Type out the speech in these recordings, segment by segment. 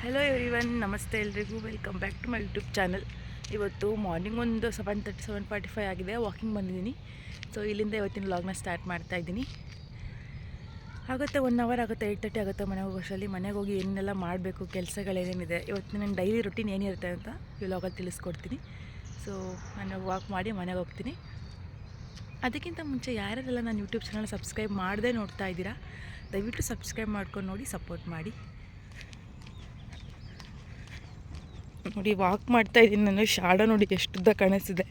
Hello every one ನಮಸ್ತೆ ಎಲ್ರಿಗೂ. Welcome back to my YouTube channel ಇವತ್ತು ಮಾರ್ನಿಂಗ್ ಒಂದು seven thirty seven forty five ಆಗಿದೆ. ವಾಕಿಂಗ್ ಬಂದಿದ್ದೀನಿ. ಸೊ ಇಲ್ಲಿಂದ ಇವತ್ತಿನ ವ್ಲಾಗ್ನ ಸ್ಟಾರ್ಟ್ ಮಾಡ್ತಾ ಇದ್ದೀನಿ. ಆಗುತ್ತೆ ಒನ್ ಅವರ್ ಆಗುತ್ತೆ ಏಯ್ಟ್ ತರ್ಟಿ ಆಗುತ್ತೆ ಮನೆಗೆ ಹೋಗೋಷ್ಟರಲ್ಲಿ. ಮನೆಗೆ ಹೋಗಿ ಏನೆಲ್ಲ ಮಾಡಬೇಕು, ಕೆಲಸಗಳೇನೇನಿದೆ. ಇವತ್ತು ನನ್ನ ಡೈಲಿ ರೊಟೀನ್ ಏನಿರುತ್ತೆ ಅಂತ ವ್ಲಾಗಲ್ಲಿ ತಿಳಿಸ್ಕೊಡ್ತೀನಿ. ಸೊ ನಾನು ವಾಕ್ ಮಾಡಿ ಮನೆಗೆ ಹೋಗ್ತೀನಿ. ಅದಕ್ಕಿಂತ ಮುಂಚೆ ಯಾರ್ಯಾರೆಲ್ಲ ನಾನು ಯೂಟ್ಯೂಬ್ ಚಾನಲ್ ಸಬ್ಸ್ಕ್ರೈಬ್ ಮಾಡದೆ ನೋಡ್ತಾ ಇದ್ದೀರಾ, ದಯವಿಟ್ಟು ಸಬ್ಸ್ಕ್ರೈಬ್ ಮಾಡ್ಕೊಂಡು ನೋಡಿ ಸಪೋರ್ಟ್ ಮಾಡಿ. ನೋಡಿ ವಾಕ್ ಮಾಡ್ತಾ ಇದ್ದೀನಿ ನಾನು. ಶಾಡ ನೋಡಿ ಎಷ್ಟು ಉದ್ದ ಕಾಣಿಸ್ತಿದೆ.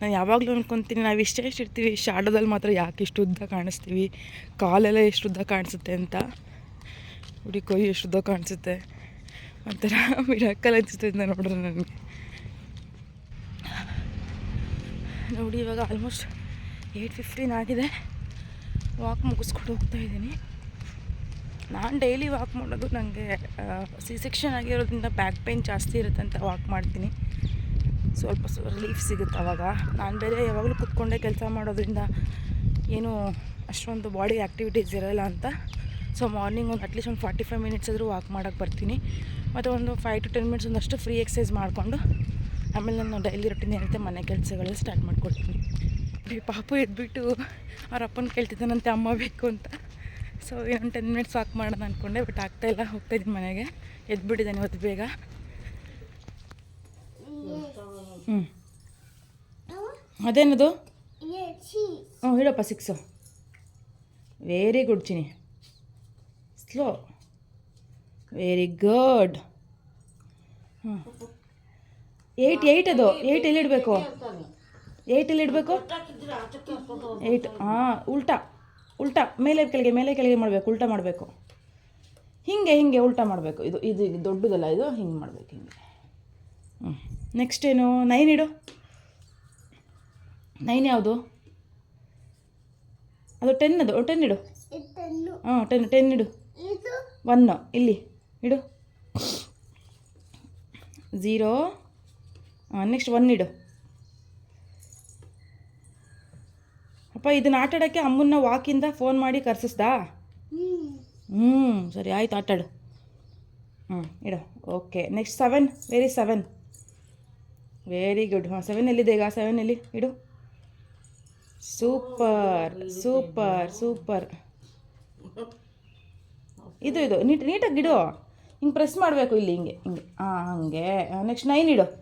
ನಾನು ಯಾವಾಗಲೂ ಅಂದ್ಕೊತೀನಿ ನಾವು ಇಷ್ಟೇ ಎಷ್ಟು ಇರ್ತೀವಿ, ಶಾಡದಲ್ಲಿ ಮಾತ್ರ ಯಾಕೆ ಇಷ್ಟು ಉದ್ದ ಕಾಣಿಸ್ತೀವಿ? ಕಾಲೆಲ್ಲ ಎಷ್ಟು ಉದ್ದ ಕಾಣಿಸುತ್ತೆ ಅಂತ. ನೋಡಿ, ಕೈ ಎಷ್ಟು ಉದ್ದ ಕಾಣಿಸುತ್ತೆ. ಒಂಥರ ಮಿರಾಕಲ್ ಅಂತ ನೋಡ್ರೆ ನನಗೆ. ನೋಡಿ, ಇವಾಗ ಆಲ್ಮೋಸ್ಟ್ ಏಯ್ಟ್ ಫಿಫ್ಟೀನ್ ಆಗಿದೆ. ವಾಕ್ ಮುಗಿಸ್ಕೊಂಡು ಹೋಗ್ತಾ ಇದ್ದೀನಿ. ನಾನು ಡೈಲಿ ವಾಕ್ ಮಾಡೋದು ನನಗೆ ಸಿ ಸೆಕ್ಷನ್ ಆಗಿರೋದ್ರಿಂದ ಬ್ಯಾಕ್ ಪೇಯ್ನ್ ಜಾಸ್ತಿ ಇರುತ್ತೆ ಅಂತ ವಾಕ್ ಮಾಡ್ತೀನಿ. ಸ್ವಲ್ಪ ರಿಲೀಫ್ ಸಿಗುತ್ತೆ ಅವಾಗ. ನಾನು ಬೇರೆ ಯಾವಾಗಲೂ ಕುತ್ಕೊಂಡೇ ಕೆಲಸ ಮಾಡೋದ್ರಿಂದ ಏನು ಅಷ್ಟೊಂದು ಬಾಡಿ ಆ್ಯಕ್ಟಿವಿಟೀಸ್ ಇರೋಲ್ಲ ಅಂತ. ಸೊ ಮಾರ್ನಿಂಗ್ ಒಂದು ಅಟ್ಲೀಸ್ಟ್ ಒಂದು ಫಾರ್ಟಿ ಫೈವ್ ಮಿನಿಟ್ಸ್ ಆದರೂ ವಾಕ್ ಮಾಡೋಕ್ಕೆ ಬರ್ತೀನಿ. ಮತ್ತು ಒಂದು ಫೈವ್ ಟು ಟೆನ್ ಮಿನಿಟ್ಸ್ ಒಂದಷ್ಟು ಫ್ರೀ ಎಕ್ಸಸೈಸ್ ಮಾಡಿಕೊಂಡು, ಆಮೇಲೆ ನಾನು ಡೈಲಿ ರೊಟ್ಟಿನ ಹೇಳ್ತೆ ಮನೆ ಕೆಲಸಗಳಲ್ಲಿ ಸ್ಟಾರ್ಟ್ ಮಾಡ್ಕೊಡ್ತೀನಿ. ಈ ಪಾಪು ಎದ್ಬಿಟ್ಟು ಅವ್ರ ಅಪ್ಪನ ಕೇಳ್ತಿದ್ದಾನಂತೆ, ಅಮ್ಮ ಬೇಕು ಅಂತ. ಸೊ ಇನ್ನೊಂದು ಟೆನ್ ಮಿನಿಟ್ಸ್ ವಾಕ್ ಮಾಡೋಣ ಅಂದ್ಕೊಂಡೆ ಬಟ್ ಆಗ್ತಾಯಿಲ್ಲ ಹೋಗ್ತಾಯಿದ್ದೀನಿ ಮನೆಗೆ. ಎದ್ಬಿಟ್ಟಿದ್ದಾನೆ ಇವತ್ತು ಬೇಗ. ಹ್ಞೂ ಅದೇನದು? ಹ್ಞೂ ಹೇಳಪ್ಪ ಸಿಕ್ಸು ವೆರಿ ಗುಡ್ ಚಿನಿ ಸ್ಲೋ ವೆರಿ ಗುಡ್ ಹ್ಞೂ ಏಯ್ಟ್ ಏಯ್ಟ್ ಅದು. ಏಯ್ಟ್ ಎಲ್ಲಿ ಇಡಬೇಕು? ಏಯ್ಟ್ ಎಲ್ಲಿ ಇಡಬೇಕು? ಏಯ್ಟ್ ಹಾಂ ಉಲ್ಟಾ. ಉಲ್ಟಾ ಮೇಲೆ ಕೆಳಗೆ ಮೇಲೆ ಕೆಳಗೆ ಮಾಡಬೇಕು ಉಲ್ಟಾ ಮಾಡಬೇಕು. ಹೀಗೆ ಹೀಗೆ ಉಲ್ಟಾ ಮಾಡಬೇಕು. ಇದು ಇದು ದೊಡ್ಡದಲ್ಲ ಇದು ಹಿಂಗೆ ಮಾಡಬೇಕು ಹಿಂಗೆ. ಹ್ಞೂ ನೆಕ್ಸ್ಟ್ ಏನು? ನೈನ್ ಇಡು. ನೈನ್ ಯಾವುದು? ಅದು ಟೆನ್ ಅದು. ಟೆನ್ ಇಡು. ಹಾಂ ಟೆನ್ ಟೆನ್ ಇಡು. ಒನ್ನು ಇಲ್ಲಿ. ಇಡು. ಝೀರೋ ನೆಕ್ಸ್ಟ್ ಒನ್ ಇಡು. ಅಪ್ಪ, ಇದನ್ನ ಆಟಾಡೋಕ್ಕೆ ಅಮ್ಮನ್ನ ವಾಕಿಂದ ಫೋನ್ ಮಾಡಿ ಕರ್ಸಿಸ್ದಾ? ಹ್ಞೂ ಸರಿ, ಆಯ್ತು, ಆಟಾಡು. ಹ್ಞೂ ಇಡು. Okay next seven very seven very good ಹಾಂ ಸೆವೆನ್ ಎಲ್ಲಿದೆ ಈಗ? ಸೆವೆನ್ ಎಲ್ಲಿ? ಇಡು. ಸೂಪರ್ ಸೂಪರ್ ಸೂಪರ್ ಇದು ಇದು, ನೀಟ್, ನೀಟಾಗಿ ಇಡು. ಹಿಂಗೆ ಪ್ರೆಸ್ ಮಾಡಬೇಕು ಇಲ್ಲಿ, ಹಿಂಗೆ ಹಿಂಗೆ. ಹಾಂ, ಹಾಗೆ. ನೆಕ್ಸ್ಟ್ ನೈನ್ ಇಡು.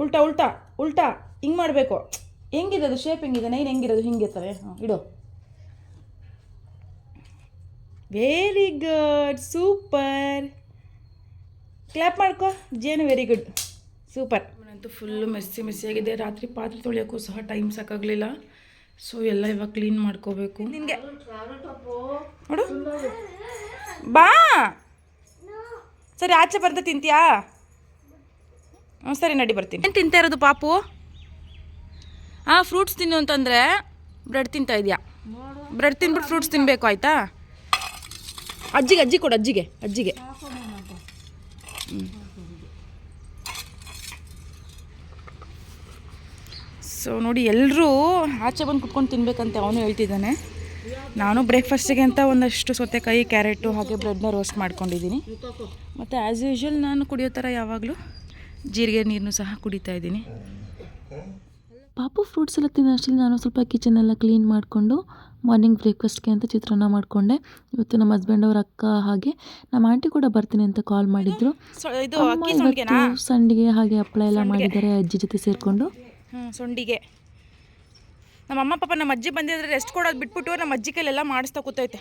ಉಲ್ಟಾ ಉಲ್ಟಾ ಉಲ್ಟಾ. ಹಿಂಗೆ ಮಾಡಬೇಕು. ಹೆಂಗಿರೋದು? ಅದು ಶೇಪ್ ಹೆಂಗಿದೆ? ನೈನ್ ಹೆಂಗಿರೋದು? ಹಿಂಗಿರ್ತವೆ ಹಾಂ ಇಡು. ವೆರಿ ಗುಡ್ ಸೂಪರ್ ಕ್ಲ್ಯಾಪ್ ಮಾಡ್ಕೊ. ಜೇನು ವೆರಿ ಗುಡ್ ಸೂಪರ್ ಅಂತೂ ಫುಲ್ಲು ಮೆಸ್ಸಿ ಮೆಸ್ಸಿ ಆಗಿದೆ. ರಾತ್ರಿ ಪಾತ್ರೆ ತೊಳೆಯೋಕ್ಕೂ ಸಹ ಟೈಮ್ ಸಾಕಾಗಲಿಲ್ಲ. ಸೊ ಎಲ್ಲ ಇವಾಗ ಕ್ಲೀನ್ ಮಾಡ್ಕೋಬೇಕು. ನಿನಗೆ. ನೋಡು. ಬಾ. ಸರಿ ಆಚೆ ಬರ್ತಾ ತಿಂತೀಯಾ? ಹ್ಞೂ ಸರಿ ನಡಿ ಬರ್ತೀನಿ. ಏನು ತಿಂತಾ ಇರೋದು ಪಾಪು? ಹಾಂ ಫ್ರೂಟ್ಸ್ ತಿನ್ನು ಅಂತಂದರೆ ಬ್ರೆಡ್ ತಿಂತಾ ಇದೆಯಾ? ಬ್ರೆಡ್ ತಿನ್ಬಿಟ್ಟು ಫ್ರೂಟ್ಸ್ ತಿನ್ನಬೇಕು ಆಯಿತಾ? ಅಜ್ಜಿಗೆ ಅಜ್ಜಿ ಕೊಡು ಅಜ್ಜಿಗೆ ಅಜ್ಜಿಗೆ. ಸೊ ನೋಡಿ ಎಲ್ಲರೂ ಆಚೆ ಬಂದು ಕುತ್ಕೊಂಡು ತಿನ್ಬೇಕಂತ ಅವನು ಹೇಳ್ತಿದ್ದಾನೆ. ನಾನು ಬ್ರೇಕ್ಫಾಸ್ಟಿಗೆ ಅಂತ ಒಂದಷ್ಟು ಸೌತೆಕಾಯಿ ಕ್ಯಾರೆಟು ಹಾಗೆ ಬ್ರೆಡ್ನ ರೋಸ್ಟ್ ಮಾಡ್ಕೊಂಡಿದ್ದೀನಿ. ಮತ್ತು ಆ್ಯಸ್ ಯೂಶ್ವಲ್ ನಾನು ಕುಡಿಯೋ ಥರ ಯಾವಾಗಲೂ ಜೀರಿಗೆ ನೀರನ್ನು ಸಹ ಕುಡಿತಾ ಇದ್ದೀನಿ. ಪಾಪು ಫ್ರೂಟ್ಸ್ ಎಲ್ಲ ತಿನ್ನೋಷ್ಟರಲ್ಲಿ ನಾನು ಸ್ವಲ್ಪ ಕಿಚನ್ ಎಲ್ಲ ಕ್ಲೀನ್ ಮಾಡಿಕೊಂಡು ಮಾರ್ನಿಂಗ್ ಬ್ರೇಕ್ಫಾಸ್ಟ್ಗೆ ಅಂತ ಚಿತ್ರಾನ್ನ ಮಾಡಿಕೊಂಡೆ. ಇವತ್ತು ನಮ್ಮ ಹಸ್ಬೆಂಡ್ ಅವ್ರ ಅಕ್ಕ ಹಾಗೆ ನಮ್ಮ ಆಂಟಿ ಕೂಡ ಬರ್ತೀನಿ ಅಂತ ಕಾಲ್ ಮಾಡಿದ್ರು. ಸಂಡಿಗೆ ಹಾಗೆ ಹಪ್ಪಳ ಎಲ್ಲ ಮಾಡಿದ್ದಾರೆ ಅಜ್ಜಿ ಜೊತೆ ಸೇರಿಕೊಂಡು. ಸಂಡಿಗೆ. ನಮ್ಮ ಅಮ್ಮ ಪಾಪ ನಮ್ಮ ಅಜ್ಜಿ ಬಂದಿದ್ರೆ ರೆಸ್ಟ್ ಕೊಡೋದು ಬಿಟ್ಬಿಟ್ಟು ನಮ್ಮ ಅಜ್ಜಿ ಕೈಲೆಲ್ಲ ಮಾಡಿಸ್ತಾ ಕೂತೈತೆ.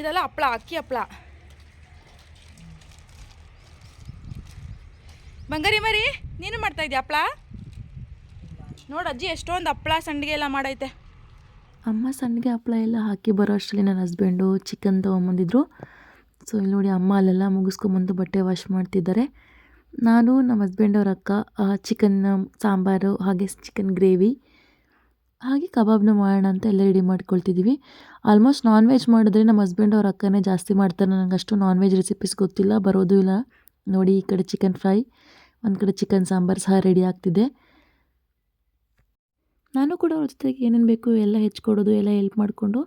ಇದೆಲ್ಲ ಹಪ್ಪಳ ಅಕ್ಕಿ ಹಪ್ಳ ಬಂಗಾರಿ ಮರಿ, ನೀನು ಮಾಡ್ತಾ ಇದೀಯ ಹಪ್ಳ? ನೋಡು ಅಜ್ಜಿ, ಎಷ್ಟೊಂದು ಹಪ್ಳ ಸಂಡಿಗೆ ಎಲ್ಲ ಮಾಡೈತೆ. ಅಮ್ಮ ಸಂಡಿಗೆ ಹಪ್ಪಳ ಎಲ್ಲ ಹಾಕಿ ಬರೋ ಅಷ್ಟರಲ್ಲಿ ನನ್ನ ಹಸ್ಬೆಂಡು ಚಿಕನ್ ತೊಗೊಂಬಂದಿದ್ರು. ಸೊ ಇಲ್ಲಿ ನೋಡಿ ಅಮ್ಮ ಅಲ್ಲೆಲ್ಲ ಮುಗಿಸ್ಕೊಂಬಂದು ಬಟ್ಟೆ ವಾಶ್ ಮಾಡ್ತಿದ್ದಾರೆ. ನಾನು, ನಮ್ಮ ಹಸ್ಬೆಂಡ್ ಅವ್ರ ಅಕ್ಕ ಚಿಕನ್ ಸಾಂಬಾರು, ಹಾಗೆ ಚಿಕನ್ ಗ್ರೇವಿ ಹಾಗೆ ಕಬಾಬ್ನ ಮಾಡೋಣ ಅಂತ ಎಲ್ಲ ರೆಡಿ ಮಾಡ್ಕೊಳ್ತಿದ್ದೀವಿ ಆಲ್ಮೋಸ್ಟ್ ನಾನ್ ವೆಜ್ ಮಾಡಿದ್ರೆ ನಮ್ಮ ಹಸ್ಬೆಂಡ್ ಅವ್ರ ಅಕ್ಕನೇ ಜಾಸ್ತಿ ಮಾಡ್ತಾರೆ ನನಗೆ ಅಷ್ಟು ನಾನ್ ವೆಜ್ ರೆಸಿಪೀಸ್ ಗೊತ್ತಿಲ್ಲ, ಬರೋದು ಇಲ್ಲ. ನೋಡಿ ಈ ಕಡೆ ಚಿಕನ್ ಫ್ರೈ ಒಂದು ಕಡೆ ಚಿಕನ್, ಸಾಂಬಾರು ಸಹ ರೆಡಿ ಆಗ್ತಿದೆ. ನಾನು ಕೂಡ ಅವ್ರ ಜೊತೆಗೆ ಏನೇನು ಬೇಕು ಎಲ್ಲ ಹೆಚ್ಕೊಡೋದು, ಎಲ್ಲ ಹೆಲ್ಪ್ ಮಾಡಿಕೊಂಡು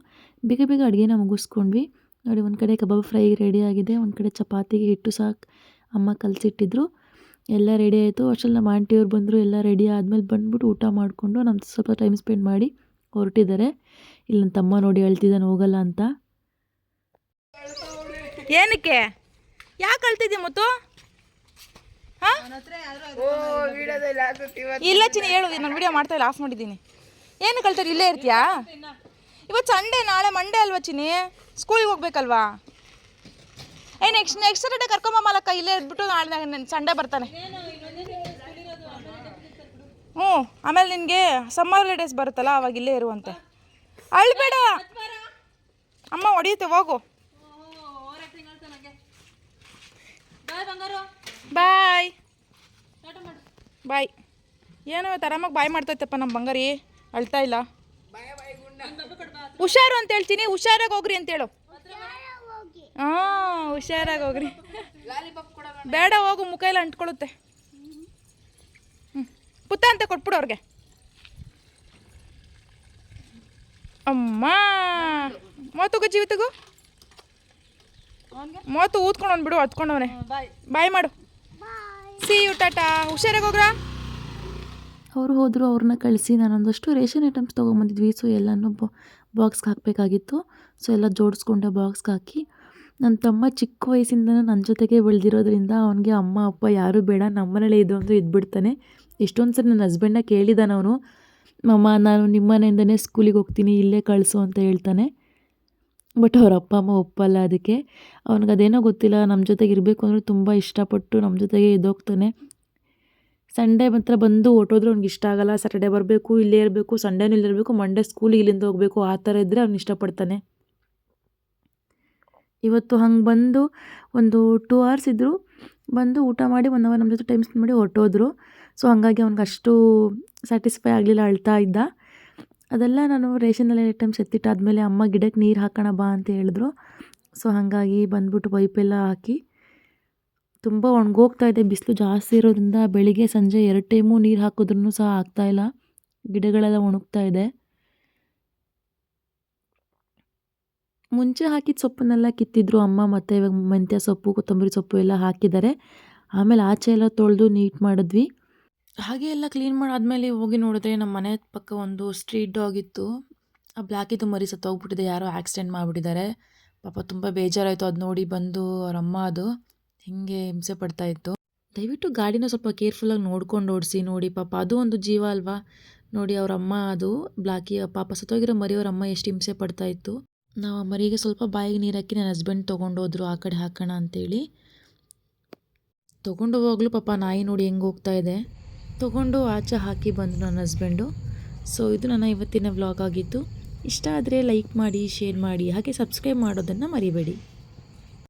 ಬೇಗ ಬೇಗ ಅಡುಗೆನ ಮುಗಿಸ್ಕೊಂಡ್ವಿ. ನೋಡಿ, ಒಂದು ಕಡೆ ಕಬಾಬ್ ಫ್ರೈ ರೆಡಿ ಆಗಿದೆ. ಒಂದು ಕಡೆ ಚಪಾತಿಗೆ ಹಿಟ್ಟು ಸಾಕು ಅಮ್ಮ ಕಲಸಿಟ್ಟಿದ್ರು. ಎಲ್ಲ ರೆಡಿ ಆಯಿತು. ಅಷ್ಟಲ್ಲಿ ನಮ್ಮ ಆಂಟಿಯವ್ರು ಬಂದರು, ಎಲ್ಲ ರೆಡಿ ಆದಮೇಲೆ ಬಂದ್ಬಿಟ್ಟು ಊಟ ಮಾಡಿಕೊಂಡು ನಮ್ಮ ಸ್ವಲ್ಪ ಟೈಮ್ ಸ್ಪೆಂಡ್ ಮಾಡಿ ಹೊರಟಿದ್ದಾರೆ. ಇಲ್ಲಿ ನನ್ನ ತಮ್ಮ ನೋಡಿ ಅಳ್ತಿದ್ದಾನೆ, ಹೋಗಲ್ಲ ಅಂತ. ಏನಕ್ಕೆ? ಯಾಕೆ ಅಳ್ತಿದ್ದೆ ಮತ್ತು? ಇಲ್ಲ ಚಿನಿ ಹೇಳು ನಾನು ವಿಡಿಯೋ ಮಾಡ್ತಾ ಇಲ್ಲ ಆಫ್ ಮಾಡಿದ್ದೀನಿ. ಏನು ಕಳ್ತಾರೆ ಇಲ್ಲೇ ಇರ್ತೀಯಾ? ಇವತ್ತು ಸಂಡೇ ನಾಳೆ ಮಂಡೇ ಅಲ್ವಾ ಚಿನಿ ಸ್ಕೂಲಿಗೆ ಹೋಗ್ಬೇಕಲ್ವಾ? ಏ ನೆಕ್ಸ್ಟ್ ನೆಕ್ಸ್ಟ್ ಸಾಟರ್ಡೆ ಕರ್ಕೊಂಬ ಮಾಲಕ್ಕ ಇಲ್ಲೇ ಇದ್ಬಿಟ್ಟು ನಾಳೆ ಸಂಡೇ ಬರ್ತಾನೆ. ಹ್ಞೂ ಆಮೇಲೆ ನಿನಗೆ ಸಮ್ಮರ್ ಹಾಲಿಡೇಸ್ ಬರುತ್ತಲ್ಲ ಅವಾಗ ಇಲ್ಲೇ ಇರುವಂತೆ. ಅಳ್ಬೇಡ ಅಮ್ಮ ಹೊಡಿಯುತ್ತೆ ಹೋಗು. ಬಾಯ್. ಬಾಯ್. ಏನೋ ಆರಾಮಾಗಿ ಬಾಯ್ ಮಾಡ್ತೈತಪ್ಪ ನಮ್ಮ ಬಂಗಾರಿ. ಅಳ್ತಾ ಇಲ್ಲ. ಹುಷಾರು ಅಂತ ಹೇಳ್ತೀನಿ ಹುಷಾರಾಗಿ ಹೋಗ್ರಿ ಅಂತ ಹೇಳು. ಹಾಂ ಹುಷಾರಾಗಿ ಹೋಗ್ರಿ. ಬೇಡ ಹೋಗು ಮುಖ ಎಲ್ಲ ಅಂಟ್ಕೊಳ್ಳುತ್ತೆ. ಹ್ಞೂ ಪುತ್ತ ಅಂತ ಕೊಟ್ಬಿಡು ಅವ್ರಿಗೆ. ಅಮ್ಮ ಮೂವತ್ತುಗ ಜೀವಿತಗು. ಮೂವತ್ತು ಊದ್ಕೊಂಡು ಬಿಡು ಹತ್ಕೊಂಡವನೆ ಬಾಯ್ ಮಾಡು. ಸಿ ಯು ಟಾಟಾ ಹುಷಾರಾಗಿ ಹೋಗ್ರಾ? ಅವರು ಹೋದರು, ಅವ್ರನ್ನ ಕಳಿಸಿ. ನಾನೊಂದಷ್ಟು ರೇಷನ್ ಐಟಮ್ಸ್ ತೊಗೊಂಬಂದಿದ್ವಿ. ಸೊ ಎಲ್ಲನೂ ಬಾಕ್ಸ್ಗೆ ಹಾಕಬೇಕಾಗಿತ್ತು. ಸೊ ಎಲ್ಲ ಜೋಡಿಸ್ಕೊಂಡೆ ಬಾಕ್ಸ್ಗೆ ಹಾಕಿ. ನನ್ನ ತಮ್ಮ ಚಿಕ್ಕ ವಯಸ್ಸಿಂದನೂ ನನ್ನ ಜೊತೆಗೆ ಬೆಳೆದಿರೋದ್ರಿಂದ ಅವನಿಗೆ ಅಮ್ಮ, ಅಪ್ಪ ಯಾರೂ ಬೇಡ. ನಮ್ಮನೇಲೇ ಇದು ಅಂತ ಇದ್ಬಿಡ್ತಾನೆ. ಎಷ್ಟೊಂದು ಸರಿ ನನ್ನ ಹಸ್ಬೆಂಡನ್ನ ಕೇಳಿದಾನವನು ಮಮ್ಮ, ನಾನು ನಿಮ್ಮನೆಯಿಂದನೇ ಸ್ಕೂಲಿಗೆ ಹೋಗ್ತೀನಿ. ಇಲ್ಲೇ ಕಳಿಸು ಅಂತ ಹೇಳ್ತಾನೆ. ಬಟ್ ಅವ್ರ ಅಪ್ಪ, ಅಮ್ಮ ಒಪ್ಪಲ್ಲ ಅದಕ್ಕೆ. ಅವ್ನಿಗೆ ಅದೇನೋ ಗೊತ್ತಿಲ್ಲ ನಮ್ಮ ಜೊತೆಗೆ ಇರಬೇಕು ಅಂದರೆ ತುಂಬ ಇಷ್ಟಪಟ್ಟು ನಮ್ಮ ಜೊತೆಗೆ ಇದ್ದೋಗ್ತಾನೆ. ಸಂಡೇ ಮಾತ್ರ ಬಂದು ಹೊಟ್ಟೋದ್ರೆ ಅವ್ನಿಗೆ ಇಷ್ಟ ಆಗಲ್ಲ. ಸ್ಯಾಟರ್ಡೆ ಬರಬೇಕು, ಇಲ್ಲೇ ಇರಬೇಕು ಸಂಡೇನೂ ಇಲ್ಲೇ ಇರಬೇಕು ಮಂಡೇ ಸ್ಕೂಲಿಗೆ ಇಲ್ಲಿಂದ ಹೋಗಬೇಕು, ಆ ಥರ ಇದ್ದರೆ ಅವ್ನು ಇಷ್ಟಪಡ್ತಾನೆ. ಇವತ್ತು ಹಂಗೆ ಬಂದು ಒಂದು ಟೂ ಅವರ್ಸ್ ಇದ್ದರು ಬಂದು ಊಟ ಮಾಡಿ ಒನ್ ಅವರ್ ನಮ್ಮ ಜೊತೆ ಟೈಮ್ ಸ್ಪೆಂಡ್ ಮಾಡಿ ಹೊರಟೋದ್ರು. ಸೊ ಹಾಗಾಗಿ ಅವ್ನಿಗೆ ಅಷ್ಟು ಸ್ಯಾಟಿಸ್ಫೈ ಆಗಲಿಲ್ಲ, ಅಳ್ತಾ ಇದ್ದ. ಅದೆಲ್ಲ ನಾನು ರೇಷನಲ್ಲಿ ಐಟಮ್ಸ್ ಎತ್ತಿಟ್ಟಾದ್ಮೇಲೆ ಅಮ್ಮ ಗಿಡಕ್ಕೆ ನೀರು ಹಾಕೋಣ ಬಾ ಅಂತ ಹೇಳಿದ್ರು. ಸೊ ಹಾಗಾಗಿ ಬಂದ್ಬಿಟ್ಟು ಪೈಪೆಲ್ಲ ಹಾಕಿ ತುಂಬ ಒಣಗೋಗ್ತಾ ಇದೆ. ಬಿಸಿಲು ಜಾಸ್ತಿ ಇರೋದ್ರಿಂದ ಬೆಳಿಗ್ಗೆ ಸಂಜೆ ಎರಡು ಟೈಮು ನೀರು ಹಾಕಿದ್ರೂ ಸಹ ಆಗ್ತಾಯಿಲ್ಲ ಗಿಡಗಳೆಲ್ಲ ಒಣಗ್ತಾ ಇದೆ. ಮುಂಚೆ ಹಾಕಿದ ಸೊಪ್ಪನ್ನೆಲ್ಲ ಕಿತ್ತಿದ್ರು ಅಮ್ಮ ಮತ್ತು ಇವಾಗ ಮೆಂತ್ಯ ಸೊಪ್ಪು, ಕೊತ್ತಂಬರಿ ಸೊಪ್ಪು ಎಲ್ಲ ಹಾಕಿದ್ದಾರೆ. ಆಮೇಲೆ ಆಚೆ ಎಲ್ಲ ತೊಳೆದು ನೀಟ್ ಮಾಡಿದ್ವಿ. ಹಾಗೆ ಎಲ್ಲ ಕ್ಲೀನ್ ಮಾಡಾದ್ಮೇಲೆ ಹೋಗಿ ನೋಡಿದ್ರೆ ನಮ್ಮ ಮನೆ ಪಕ್ಕ ಒಂದು ಸ್ಟ್ರೀಟ್ ಡಾಗ್ ಇತ್ತು. ಆ ಬ್ಲ್ಯಾಕಿದು ಮರಿ ಸತ್ತೋಗ್ಬಿಟ್ಟಿದೆ ಯಾರೋ ಆಕ್ಸಿಡೆಂಟ್ ಮಾಡಿಬಿಟ್ಟಿದ್ದಾರೆ. ಪಾಪ ತುಂಬ ಬೇಜಾರಾಯಿತು. ಅದು ನೋಡಿ ಬಂದು ಅವ್ರ ಅಮ್ಮ ಅದು ಹಿಂಗೆ ಹಿಂಸೆ ಪಡ್ತಾ ಇತ್ತು. ದಯವಿಟ್ಟು ಗಾಡಿನ ಸ್ವಲ್ಪ ಕೇರ್ಫುಲ್ಲಾಗಿ ನೋಡ್ಕೊಂಡು ಓಡಿಸಿ ನೋಡಿ. ಪಾಪ ಅದು ಒಂದು ಜೀವ ಅಲ್ವಾ? ನೋಡಿ ಅವ್ರ ಅಮ್ಮ ಅದು ಬ್ಲಾಕಿ ಪಾಪ ಸತ್ತೋಗಿರೋ ಮರಿ ಅವ್ರ ಅಮ್ಮ ಎಷ್ಟು ಹಿಂಸೆ ಪಡ್ತಾ ಇತ್ತು. ನಾವು ಮರಿಗೆ ಸ್ವಲ್ಪ ಬಾಯಿಗೆ ನೀರು ಹಾಕಿ ನನ್ನ ಹಸ್ಬೆಂಡ್ ತೊಗೊಂಡೋದ್ರು ಆ ಕಡೆ ಹಾಕೋಣ ಅಂತೇಳಿ. ತೊಗೊಂಡು ಹೋಗ್ಲು ಪಾಪ ನಾಯಿ ನೋಡಿ ಹೆಂಗೆ ಹೋಗ್ತಾ ಇದೆ. ತೊಗೊಂಡು ಆಚೆ ಹಾಕಿ ಬಂದು ನನ್ನ ಹಸ್ಬೆಂಡು ಸೊ ಇದು ನನ್ನ ಇವತ್ತಿನ ವ್ಲಾಗ್ ಆಗಿತ್ತು. ಇಷ್ಟ ಆದರೆ ಲೈಕ್ ಮಾಡಿ ಶೇರ್ ಮಾಡಿ, ಹಾಗೆ ಸಬ್ಸ್ಕ್ರೈಬ್ ಮಾಡೋದನ್ನು ಮರಿಬೇಡಿ.